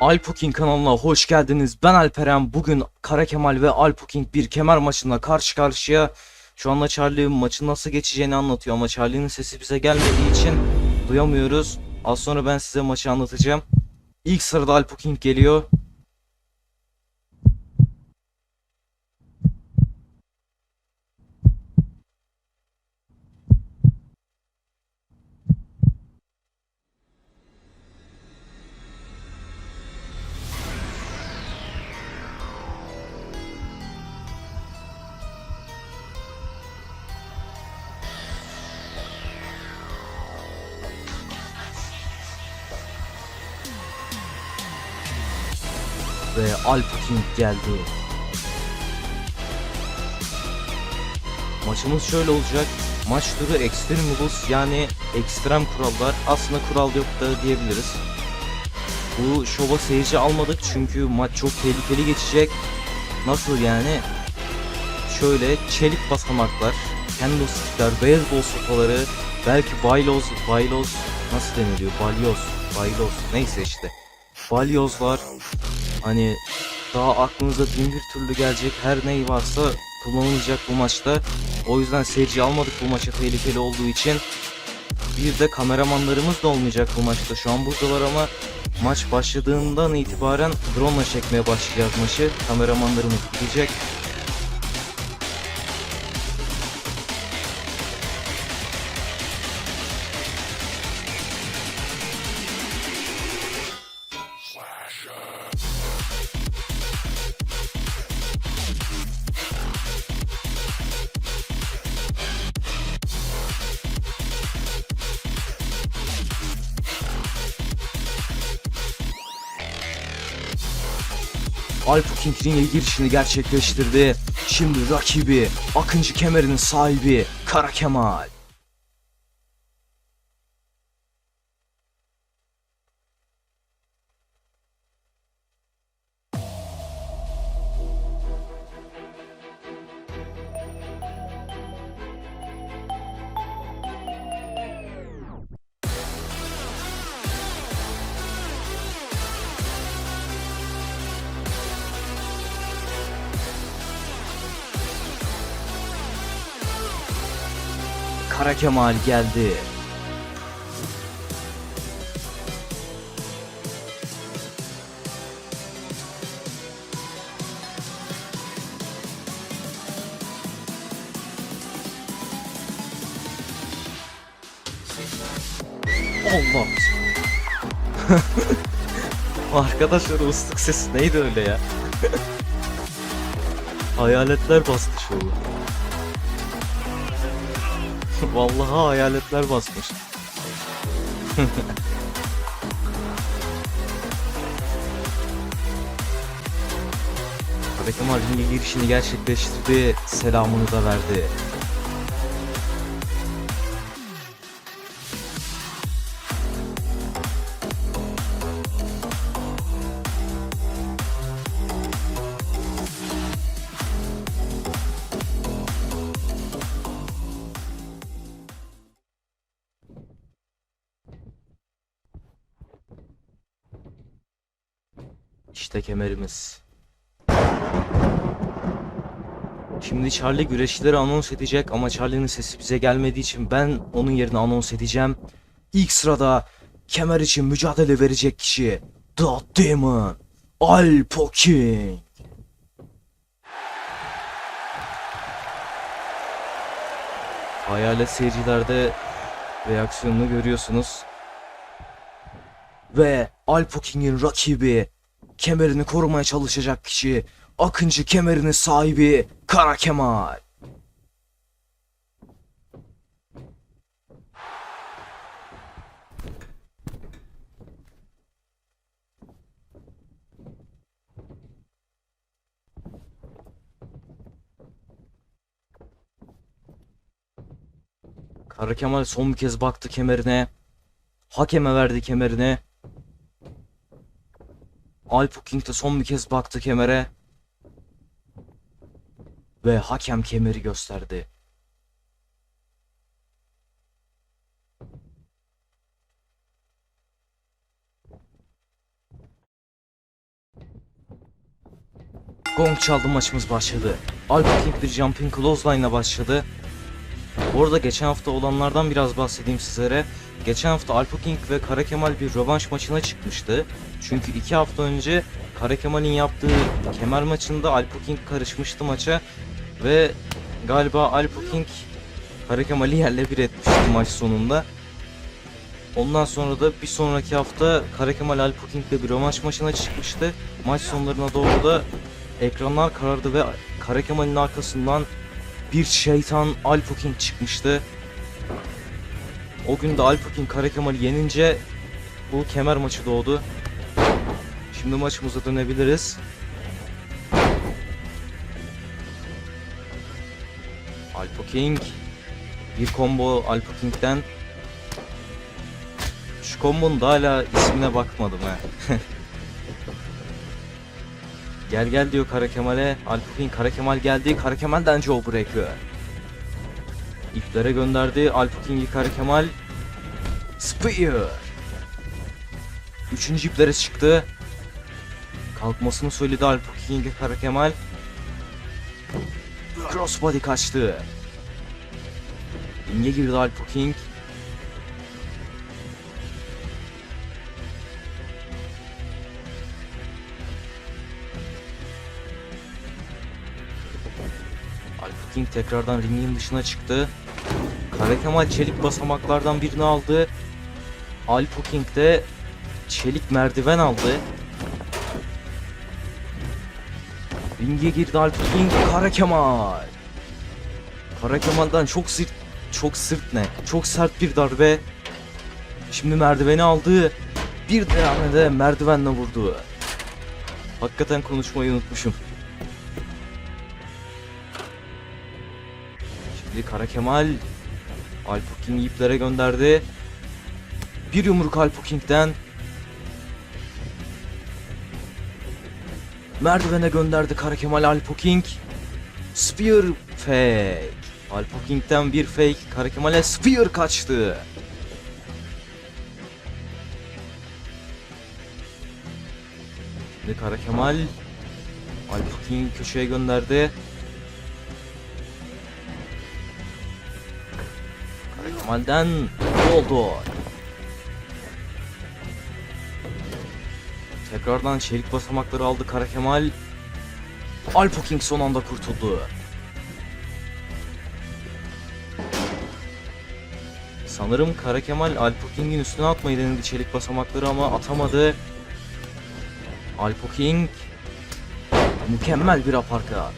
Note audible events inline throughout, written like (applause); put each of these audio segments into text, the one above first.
Alpoking kanalına hoş geldiniz. Ben Alperen. Bugün Kara Kemal ve Alpoking bir kemer maçında karşı karşıya. Şu anda Charlie maçın nasıl geçeceğini anlatıyor ama Charlie'nin sesi bize gelmediği için duyamıyoruz. Az sonra ben size maçı anlatacağım. İlk sırada Alpoking geliyor. Ve Alpoking geldi. Maçımız şöyle olacak. Maç türü Extreme Rules yani ekstrem kurallar. Aslında kural yok da diyebiliriz. Bu şova seyirci almadık çünkü maç çok tehlikeli geçecek. Nasıl yani? Şöyle çelik basamaklar, candlestickler, beyzbol sopaları, belki bayloz, bayloz nasıl deniliyor? Balyoz, bayloz neyse işte. Balyozlar, Hani daha aklınıza bin bir türlü gelecek her ney varsa kullanılacak bu maçta. O yüzden seyirci almadık bu maça tehlikeli olduğu için. Bir de kameramanlarımız da olmayacak bu maçta. Şu an buradalar ama maç başladığından itibaren drone çekmeye başlayacağız maçı. Kameramanlarımız gidecek. Alpo King ringe girişini gerçekleştirdi. Şimdi rakibi Akıncı kemerinin sahibi Kara Kemal. Kara Kemal geldi. Allah. (laughs) Arkadaşlar ıslık sesi neydi öyle ya? (laughs) Hayaletler bastı şovu. Vallahi hayaletler basmış. Kemal ringe girişini gerçekleştirdi, selamını da verdi. İşte kemerimiz. Şimdi Charlie güreşçileri anons edecek ama Charlie'nin sesi bize gelmediği için ben onun yerine anons edeceğim. İlk sırada kemer için mücadele verecek kişi The Demon Alpo King. Hayalet seyircilerde reaksiyonunu görüyorsunuz. Ve Alpo King'in rakibi kemerini korumaya çalışacak kişi Akıncı kemerinin sahibi Kara Kemal. Kara Kemal son bir kez baktı kemerine. Hakeme verdi kemerini. Alp King'de son bir kez baktı kemere. Ve hakem kemeri gösterdi. Gong çaldı maçımız başladı. Alpha King bir jumping clothesline ile başladı. Bu arada geçen hafta olanlardan biraz bahsedeyim sizlere. Geçen hafta Alpha King ve Kara Kemal bir rövanş maçına çıkmıştı. Çünkü iki hafta önce Kara Kemal'in yaptığı kemer maçında Alpha King karışmıştı maça. Ve galiba Alpha King Kara Kemal'i yerle bir etmişti maç sonunda. Ondan sonra da bir sonraki hafta Kara Kemal Alpha King'le bir rövanş maçına çıkmıştı. Maç sonlarına doğru da ekranlar karardı ve Kara Kemal'in arkasından bir şeytan Alpha King çıkmıştı. O gün de Alpha King Kara Kemal'i yenince bu kemer maçı doğdu. Şimdi maçımıza dönebiliriz. Alpha King bir combo Alpha King'den şu kombonun da hala ismine bakmadım he. (laughs) gel gel diyor Kara Kemal'e. Alpha King Kara Kemal geldi. Kara Kemal'den Jawbreaker. İplere gönderdi. Alpha King'i Kara Kemal. Spear. Üçüncü iplere çıktı. Kalkmasını söyledi Alpha King'e Kara Kemal. Crossbody kaçtı. Ringe girdi Alpha King. King tekrardan ringin dışına çıktı. Kara Kemal çelik basamaklardan birini aldı. Alpha King de çelik merdiven aldı. Ringe girdi Alpha King, Kara Kemal. Kara Kemal'den çok sırt, çok sırt ne? Çok sert bir darbe. Şimdi merdiveni aldı. Bir devamlı de merdivenle vurdu. Hakikaten konuşmayı unutmuşum. Şimdi Kara Kemal Alpha King'i iplere gönderdi. Bir yumruk Alpha King'den. Merdivene gönderdi Kara Kemal Alpha King. Spear fake. Alpha King'den bir fake. Kara Kemal'e Spear kaçtı. Şimdi Kara Kemal Alpha King'i köşeye gönderdi. Kara Kemal'den oldu. Tekrardan çelik basamakları aldı Kara Kemal. Alpha King son anda kurtuldu. Sanırım Kara Kemal Alpha King'in üstüne atmayı denedi çelik basamakları ama atamadı. Alpha King mükemmel bir aparkat.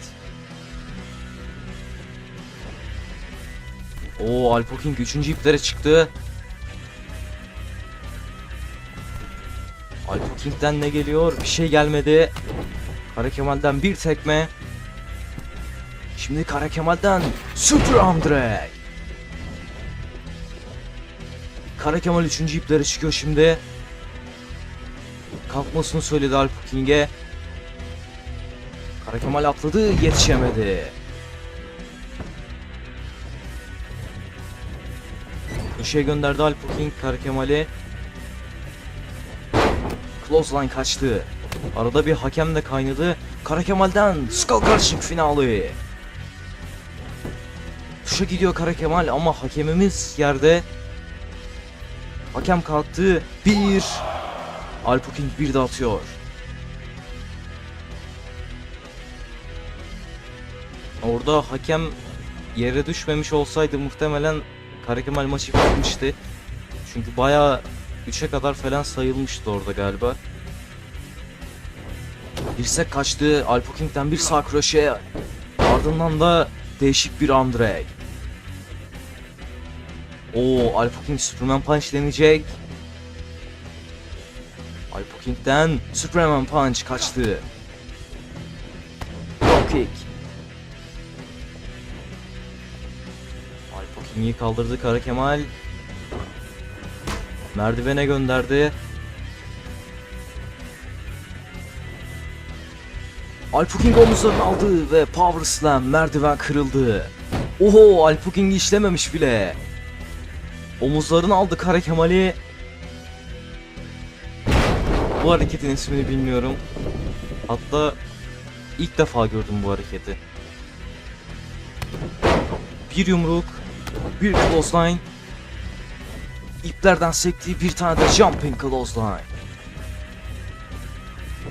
Oo Alpha King 3. iplere çıktı. Alpha King'den ne geliyor? Bir şey gelmedi. Kara Kemal'den bir tekme. Şimdi Kara Kemal'den Super Drag. Kara Kemal 3. iplere çıkıyor şimdi. Kalkmasını söyledi Alpha King'e. Kara Kemal atladı, yetişemedi. Köşeye gönderdi Alpha King Kara Kemal'i. Clothesline kaçtı. Arada bir hakem de kaynadı. Kara Kemal'den Skull Crushing finali. Tuşa gidiyor Kara Kemal ama hakemimiz yerde. Hakem kalktı. Bir. Alpha King bir de atıyor. Orada hakem yere düşmemiş olsaydı muhtemelen Kara Kemal maçı bitmişti. Çünkü bayağı 3'e kadar falan sayılmıştı orada galiba. Dirsek kaçtı. Alpha King'den bir sağ kroşe. Ardından da değişik bir drag. Oo, Alpha King Superman Punch deneyecek. Alpha King'den Superman Punch kaçtı. Drop kick. King'i kaldırdı Kara Kemal. Merdivene gönderdi. Alpha King omuzlarını aldı ve Power Slam merdiven kırıldı. Oho Alpha King işlememiş bile. Omuzlarını aldı Kara Kemal'i. Bu hareketin ismini bilmiyorum. Hatta ilk defa gördüm bu hareketi. Bir yumruk, bir clothesline. İplerden sektiği bir tane de jumping clothesline.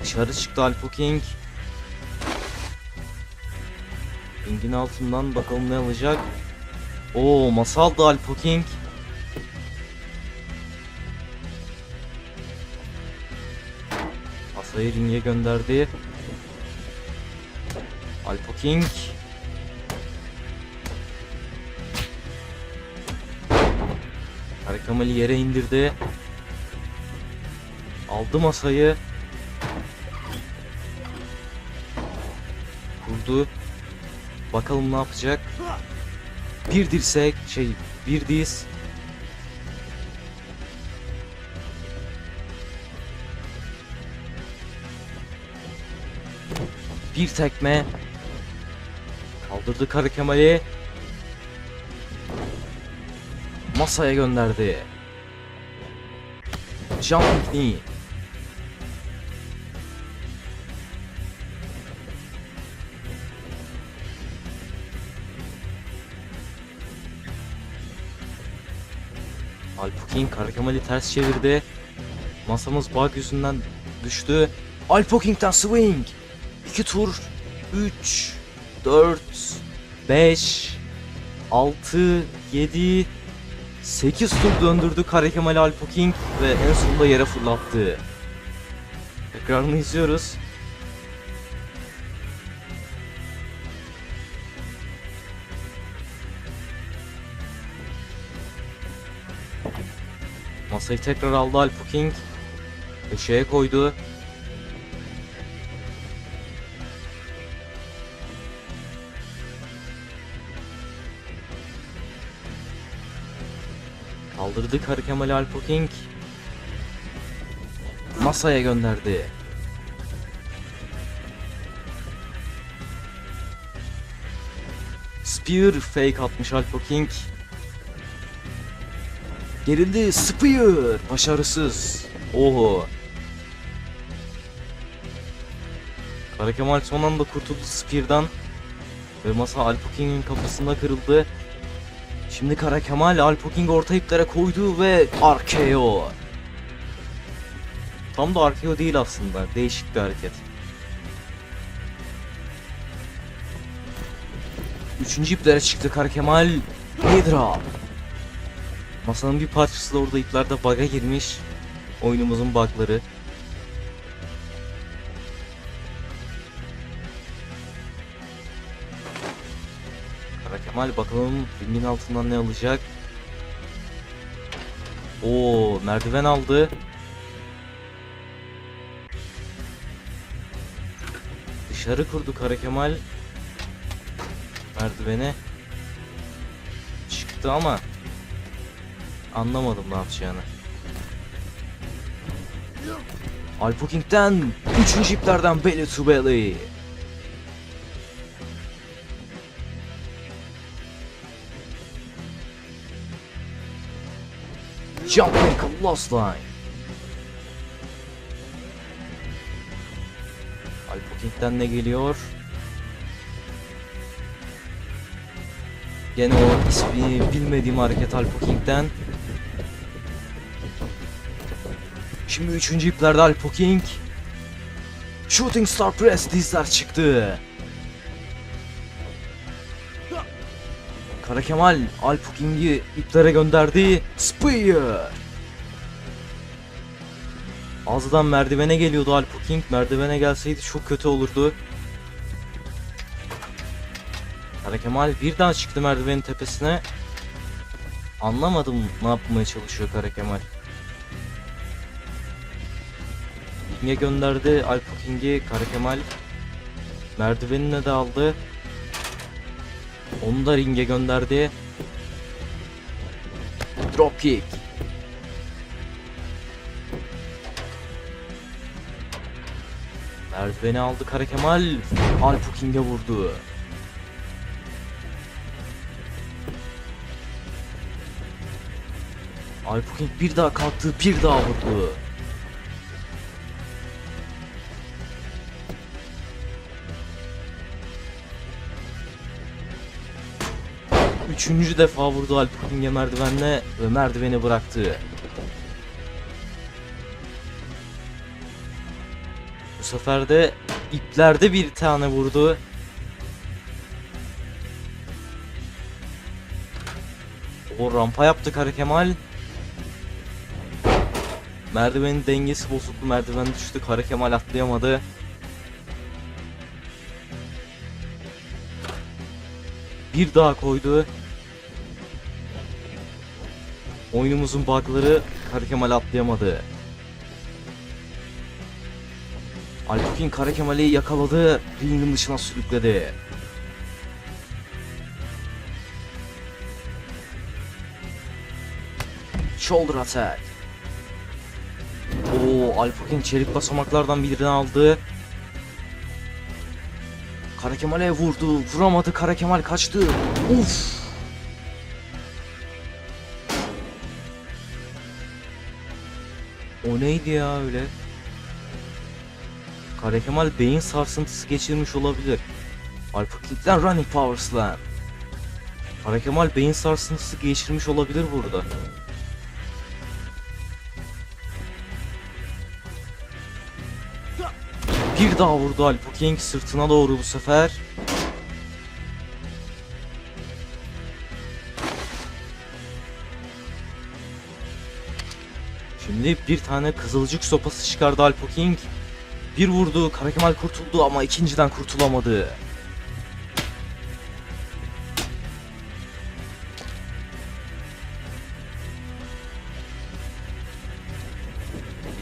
Dışarı çıktı Alpo King. Ringin altından bakalım ne alacak. Oo masal da Alpo King. Masayı ringe gönderdi. Alpo King. Karakamali yere indirdi. Aldı masayı. Kurdu. Bakalım ne yapacak. Bir dirsek, şey, bir diz. Bir tekme. Kaldırdı Karı Kemal'i. Masaya gönderdi. Jumping knee. Alpo King Kara Kemal'i ters çevirdi. Masamız bug yüzünden düştü. Alpo King'den swing. 2 tur. 3, 4, 5, 6, 7, 8 tur döndürdü Kara Kemal Alpo ve en sonunda yere fırlattı. Tekrarını izliyoruz. Masayı tekrar aldı Alpo King. Köşeye koydu. Kaldırdı Karı Kemal Alpo King. Masaya gönderdi. Spear fake atmış Alpo King. Gerildi Spear başarısız. Oho. Kara Kemal son anda kurtuldu Spear'dan. Ve masa Alpo King'in kafasında kırıldı. Şimdi Kara Kemal Alpo King orta iplere koydu ve RKO. Tam da RKO değil aslında. Değişik bir hareket. Üçüncü iplere çıktı Kara Kemal. Hydra. Masanın bir parçası da orada iplerde bug'a girmiş. Oyunumuzun bug'ları. Kemal bakalım ringin altından ne alacak. Oo merdiven aldı. Dışarı kurdu Kara Kemal. Merdivene çıktı ama anlamadım ne yapacağını. Alpo King'den 3. iplerden belly to belly. Jumping lost line. Alpo King'den ne geliyor? Gene o ismi bilmediğim hareket Alpo King'den. Şimdi üçüncü iplerde Alpo King. Shooting Star Press dizler çıktı. Kara Kemal Alpo King'i iplere gönderdi. Spear. Azdan merdivene geliyordu Alpo King. Merdivene gelseydi çok kötü olurdu. Kara Kemal birden çıktı merdivenin tepesine. Anlamadım ne yapmaya çalışıyor Kara Kemal. King'e gönderdi Alpo King'i Kara Kemal. Merdivenine de aldı. Onu da ringe gönderdi. Dropkick. Merdiveni aldı Kara Kemal. Alpo King'e vurdu. Alpo King bir daha kalktı, bir daha vurdu. Üçüncü defa vurdu Alpuking'e merdivenle ve merdiveni bıraktı. Bu sefer de iplerde bir tane vurdu. O rampa yaptı Kara Kemal. Merdivenin dengesi bozuldu. Merdiven düştü. Kara Kemal atlayamadı. Bir daha koydu. Oyunumuzun bug'ları Kara Kemal atlayamadı. Alpukin Kara Kemal'i yakaladı. Ringin dışına sürükledi. Shoulder attack. Oo, Alpukin çelik basamaklardan birini aldı. Kara Kemal'e vurdu. Vuramadı. Kara Kemal kaçtı. Uf. O neydi ya öyle? Kara Kemal beyin sarsıntısı geçirmiş olabilir. Alpukin'den Running Power Slam. Kara Kemal beyin sarsıntısı geçirmiş olabilir burada. Bir daha vurdu Alpo King sırtına doğru bu sefer. Şimdi bir tane kızılcık sopası çıkardı Alpo King. Bir vurdu, Kara Kemal kurtuldu ama ikinciden kurtulamadı.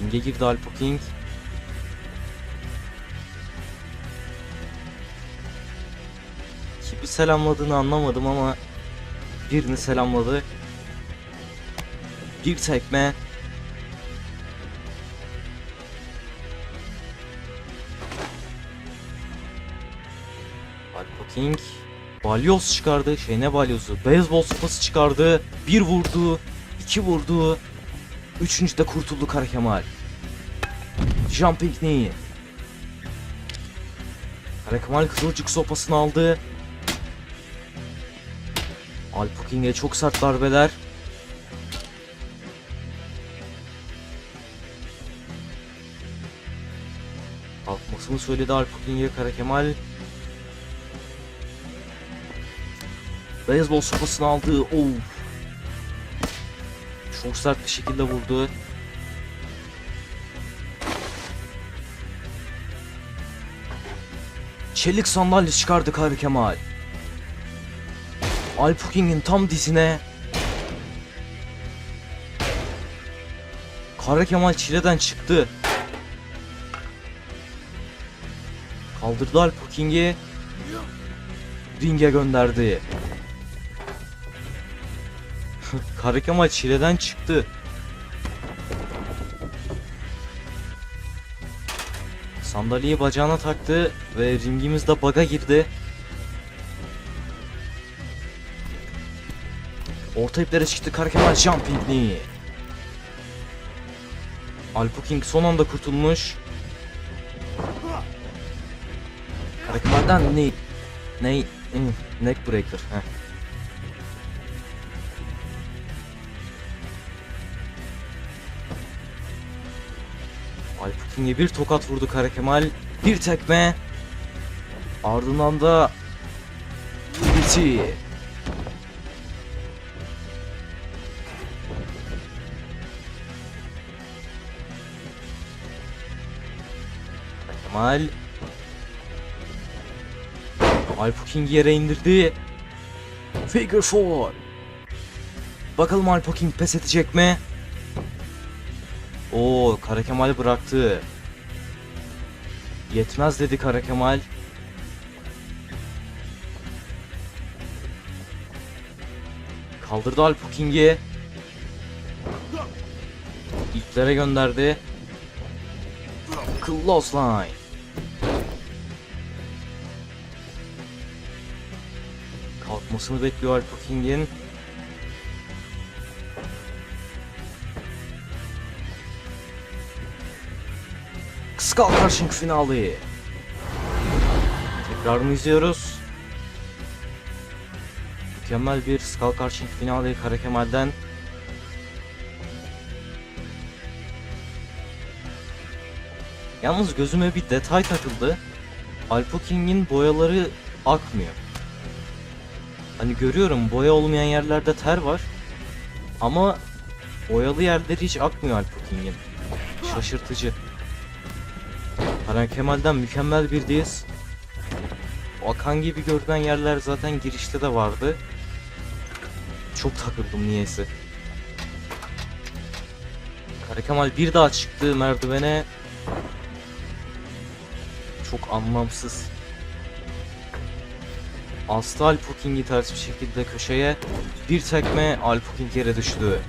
Ringe girdi Alpo King. Kimi selamladığını anlamadım ama birini selamladı. Bir tekme. King balyoz çıkardı. Şey ne balyozu? Beyzbol sopası çıkardı. Bir vurdu. iki vurdu. Üçüncü de kurtuldu Kara Kemal. Jumping knee. Kara Kemal kızılcık sopasını aldı. Alpo King'e çok sert darbeler. Kalkmasını söyledi Alpo King'e Kara Kemal. Beyzbol sopasını aldı. Oo. Çok sert bir şekilde vurdu. Çelik sandalye çıkardı Kara Kemal. Alpuking'in tam dizine Kara Kemal çileden çıktı. Kaldırdı Alpuking'i ringe gönderdi. Kara Kemal çileden çıktı. Sandalyeyi bacağına taktı ve ringimizde baga girdi. Orta iplere çıktı Kara Kemal jumping knee. Alpo King son anda kurtulmuş. Kara Kemal'den ne? Ne? Neck breaker. Heh. King'e bir tokat vurdu Kara Kemal. Bir tekme. Ardından da DDT. Kemal King'i yere indirdi. Figure four. Bakalım Alpo King pes edecek mi? Oo, Kara Kemal bıraktı. Yetmez dedi Kara Kemal. Kaldırdı Alpo King'i. Gönderdi. Close line. Kalkmasını bekliyor King'in. Skull Crushing finali. Tekrarını izliyoruz. Mükemmel bir Skull Crushing finali Kara Kemal'den. Yalnız gözüme bir detay takıldı. Alpo King'in boyaları akmıyor. Hani görüyorum boya olmayan yerlerde ter var. Ama boyalı yerleri hiç akmıyor Alpo King'in. Şaşırtıcı. Kara Kemal'den mükemmel bir diz. Akan gibi görünen yerler zaten girişte de vardı. Çok takıldım niyeyse. Kara Kemal bir daha çıktı merdivene. Çok anlamsız. Astı Alpoking'i ters bir şekilde köşeye. Bir tekme Alpoking yere düştü.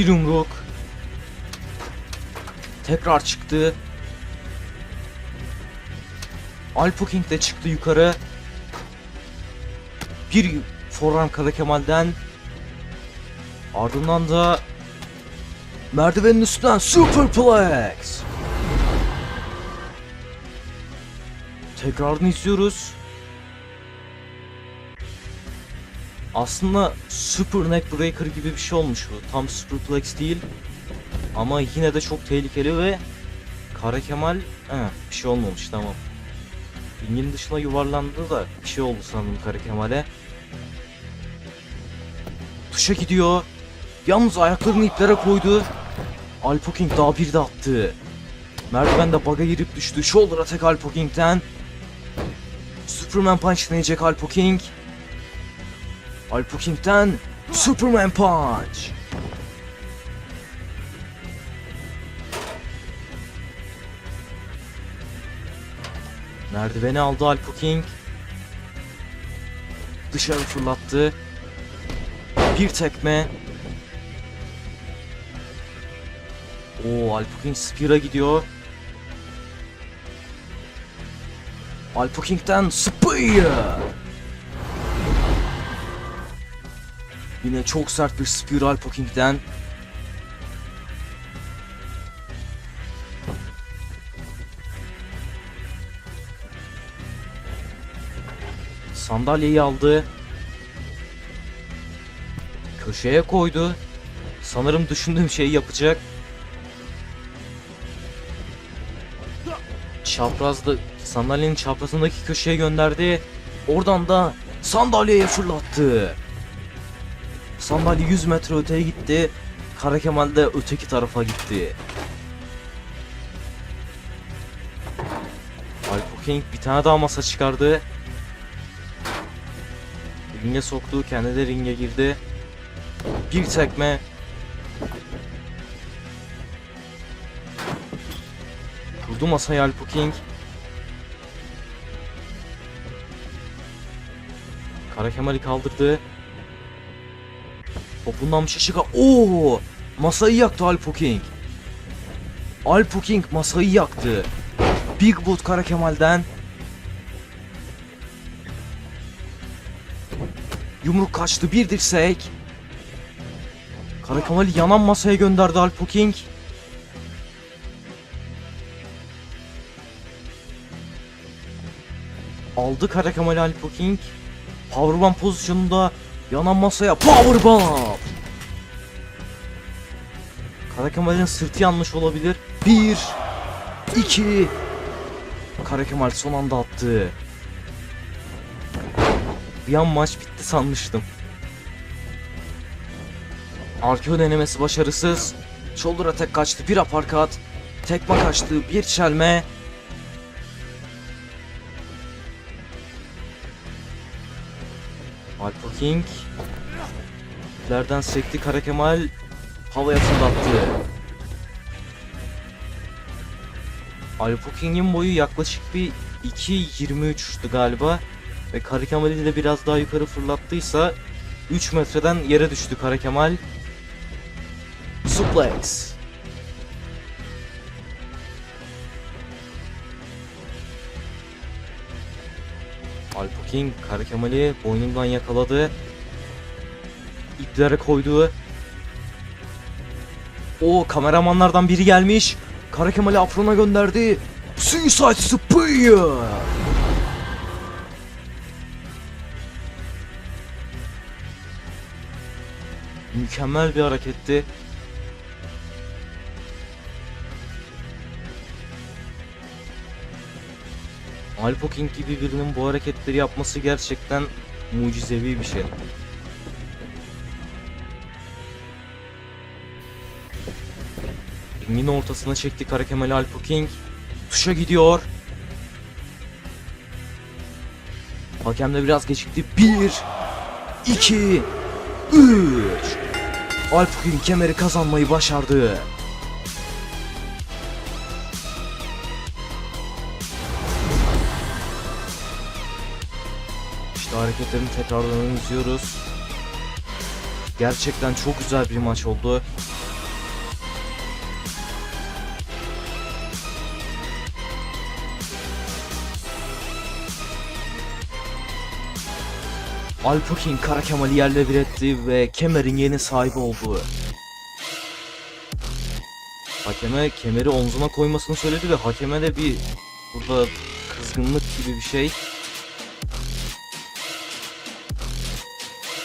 Bir yumruk. Tekrar çıktı. Alpoking de çıktı yukarı. Bir forehand Kara Kemal'den. Ardından da merdivenin üstünden Superplex. Tekrarını izliyoruz. Aslında Super Neckbreaker gibi bir şey olmuş bu. Tam Superplex değil. Ama yine de çok tehlikeli ve Kara Kemal he, bir şey olmamış tamam. Ringin dışına yuvarlandı da bir şey oldu sanırım Kara Kemal'e. Tuşa gidiyor. Yalnız ayaklarını iplere koydu. Alpoking daha bir de attı. Merdivende bug'a girip düştü. Shoulder attack Alpoking'den. Superman Punch deneyecek Alpoking. Alpoking'den Superman Punch. Merdiveni aldı Alpoking. Dışarı fırlattı. Bir tekme. Oo Alpoking Spear'a gidiyor. Alpoking'den Spear. Yine çok sert bir Spear Alpoking'den. Sandalyeyi aldı. Köşeye koydu. Sanırım düşündüğüm şeyi yapacak. Çaprazda sandalyenin çaprazındaki köşeye gönderdi. Oradan da sandalyeye fırlattı. Sandalye 100 metre öteye gitti. Kara Kemal de öteki tarafa gitti. Alpo King bir tane daha masa çıkardı. Ringe soktu, kendi de ringe girdi. Bir tekme. Kurdu masayı Alpo King. Kara Kemal'i kaldırdı. Topundan bir şey. Oo! Masayı yaktı Alpo King. Alpo King masayı yaktı. Big Boot Kara Kemal'den. Yumruk kaçtı bir dirsek. Kara Kemal'i yanan masaya gönderdi Alpo King. Aldı Kara Kemal Alpo King. Powerbomb pozisyonunda yanan masaya Powerbomb. Kara Kemal'in sırtı yanmış olabilir. Bir, iki. Kara Kemal son anda attı. Bir an maç bitti sanmıştım. Arkeo denemesi başarısız. Shoulder attack kaçtı. Bir aparkat. Tekme kaçtı. Bir çelme. Alpo King. İplerden sekti Kara Kemal. Havaya fırlattı. Alpo King'in boyu yaklaşık bir 2.23'tü galiba. Ve Kara Kemal'i de biraz daha yukarı fırlattıysa 3 metreden yere düştü Kara Kemal. Suplex. Alpo King Kara Kemal'i boynundan yakaladı. İplere koydu. O kameramanlardan biri gelmiş. Kara Kemal'i afrona gönderdi. Suicide Spear. Mükemmel bir hareketti. Alpo King gibi birinin bu hareketleri yapması gerçekten mucizevi bir şey. Ringin ortasına çekti Kara Kemal Alpo King. Tuşa gidiyor. Hakem de biraz gecikti. 1 2 3 Alpo King kemeri kazanmayı başardı. İşte hareketlerini tekrardan izliyoruz. Gerçekten çok güzel bir maç oldu. Alpo King Kara Kemal'i yerle bir etti ve kemerin yeni sahibi oldu. Hakeme kemeri omzuna koymasını söyledi ve hakeme de bir burada kızgınlık gibi bir şey.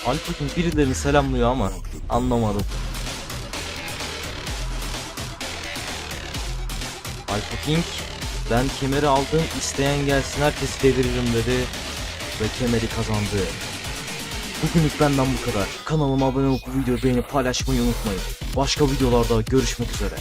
Alpo King birilerini selamlıyor ama anlamadım. Alpo King ben kemeri aldım isteyen gelsin herkesi deviririm dedi ve kemeri kazandı. Bugünlük benden bu kadar. Kanalıma abone olup videoyu beğenip paylaşmayı unutmayın. Başka videolarda görüşmek üzere.